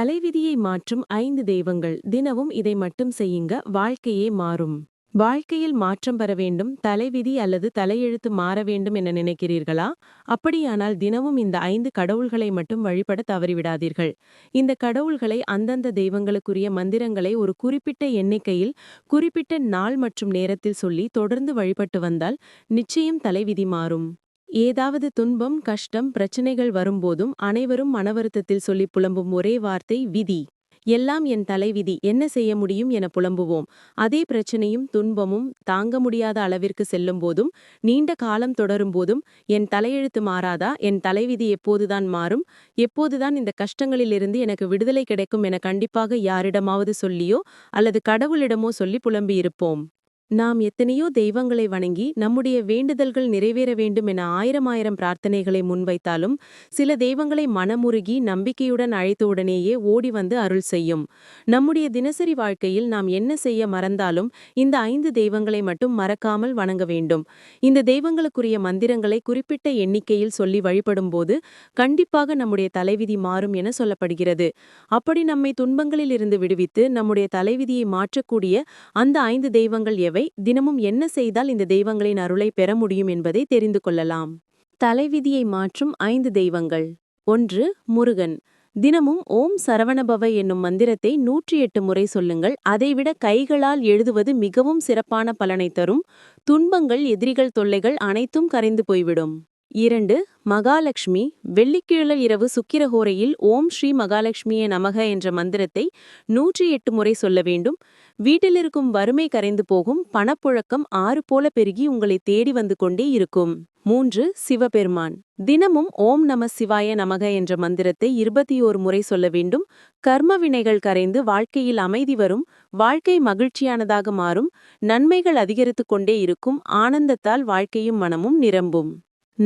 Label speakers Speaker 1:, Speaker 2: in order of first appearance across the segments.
Speaker 1: தலைவிதியை மாற்றும் ஐந்து தெய்வங்கள் தினமும் இதை மட்டும் செய்யுங்க வாழ்க்கையே மாறும். வாழ்க்கையில் மாற்றம் பெற வேண்டும் தலைவிதி அல்லது தலையெழுத்து மாற வேண்டும் என நினைக்கிறீர்களா? அப்படியானால் தினமும் இந்த ஐந்து கடவுள்களை மட்டும் வழிபட தவறிவிடாதீர்கள். இந்த கடவுள்களை அந்தந்த தெய்வங்களுக்குரிய மந்திரங்களை ஒரு குறிப்பிட்ட எண்ணிக்கையில் குறிப்பிட்ட நாள் மற்றும் நேரத்தில் சொல்லி தொடர்ந்து வழிபட்டு வந்தால் நிச்சயம் தலைவிதி மாறும். ஏதாவது துன்பம் கஷ்டம் பிரச்சனைகள் வரும்போதும் அனைவரும் மனவருத்தத்தில் சொல்லி புலம்பும் ஒரே வார்த்தை விதி. எல்லாம் என் தலைவிதி. என்ன செய்ய முடியும் என புலம்புவோம். அதே பிரச்சனையும் துன்பமும் தாங்க முடியாத அளவிற்கு செல்லும் போதும் நீண்ட காலம் தொடரும் போதும் என் தலையெழுத்து மாறாதா? என் தலைவிதி எப்போதுதான் மாறும்? எப்போதுதான் இந்த கஷ்டங்களிலிருந்து எனக்கு விடுதலை கிடைக்கும் என கண்டிப்பாக யாரிடமாவது சொல்லியோ அல்லது கடவுளிடமோ சொல்லி புலம்பியிருப்போம். நாம் எத்தனையோ தெய்வங்களை வணங்கி நம்முடைய வேண்டுதல்கள் நிறைவேற வேண்டும் என ஆயிரம் ஆயிரம் பிரார்த்தனைகளை முன்வைத்தாலும் சில தெய்வங்களை மனமுருகி நம்பிக்கையுடன் அழைத்தவுடனேயே ஓடி வந்து அருள் செய்யும். நம்முடைய தினசரி வாழ்க்கையில் நாம் என்ன செய்ய மறந்தாலும் இந்த ஐந்து தெய்வங்களை மட்டும் மறக்காமல் வணங்க வேண்டும். இந்த தெய்வங்களுக்குரிய மந்திரங்களை குறிப்பிட்ட எண்ணிக்கையில் சொல்லி வழிபடும் போது கண்டிப்பாக நம்முடைய தலைவிதி மாறும் என சொல்லப்படுகிறது. அப்படி நம்மை துன்பங்களில் இருந்து விடுவித்து நம்முடைய தலைவிதியை மாற்றக்கூடிய அந்த ஐந்து தெய்வங்கள் எவை? தினமும் என்ன செய்தால் இந்த தெய்வங்களின் அருளை பெற முடியும் என்பதை தெரிந்து கொள்ளலாம். தலைவிதியை மாற்றும் ஐந்து தெய்வங்கள். ஒன்று முருகன். தினமும் ஓம் சரவணபவ என்னும் மந்திரத்தை நூற்றி எட்டு முறை சொல்லுங்கள். அதைவிட கைகளால் எழுதுவது மிகவும் சிறப்பான பலனை தரும். துன்பங்கள் எதிரிகள் தொல்லைகள் அனைத்தும் கரைந்து போய்விடும். இரண்டு மகாலட்சுமி வெள்ளிக்கிழமை இரவு சுக்கிரஹோரையில் ஓம் ஸ்ரீ மகாலட்சுமியே நமக என்ற மந்திரத்தை நூற்றி எட்டு முறை சொல்ல வேண்டும். வீட்டிலிருக்கும் வறுமை கரைந்து போகும் பணப்புழக்கம் ஆறு போல பெருகி உங்களை தேடி வந்து கொண்டே இருக்கும். மூன்று சிவபெருமான். தினமும் ஓம் நம சிவாய நமக என்ற மந்திரத்தை இருபத்தி ஓரு முறை சொல்ல வேண்டும். கர்ம வினைகள் கரைந்து வாழ்க்கையில் அமைதி வரும் வாழ்க்கை மகிழ்ச்சியானதாக மாறும் நன்மைகள் அதிகரித்துக் கொண்டே இருக்கும் ஆனந்தத்தால் வாழ்க்கையும் மனமும் நிரம்பும்.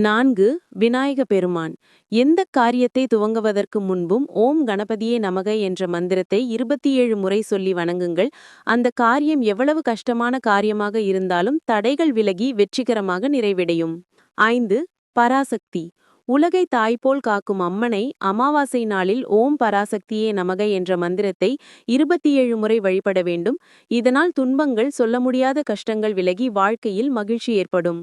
Speaker 1: நான்கு விநாயக பெருமான். எந்த காரியத்தை துவங்குவதற்கு முன்பும் ஓம் கணபதியே நமக என்ற மந்திரத்தை இருபத்தி ஏழு முறை சொல்லி வணங்குங்கள். அந்த காரியம் எவ்வளவு கஷ்டமான காரியமாக இருந்தாலும் தடைகள் விலகி வெற்றிகரமாக நிறைவடையும். ஐந்து பராசக்தி. உலகை தாய்போல் காக்கும் அம்மனை அமாவாசை நாளில் ஓம் பராசக்தியே நமக என்ற மந்திரத்தை இருபத்தி ஏழு முறை வழிபட வேண்டும். இதனால் துன்பங்கள் சொல்ல முடியாத கஷ்டங்கள் விலகி வாழ்க்கையில் மகிழ்ச்சி ஏற்படும்.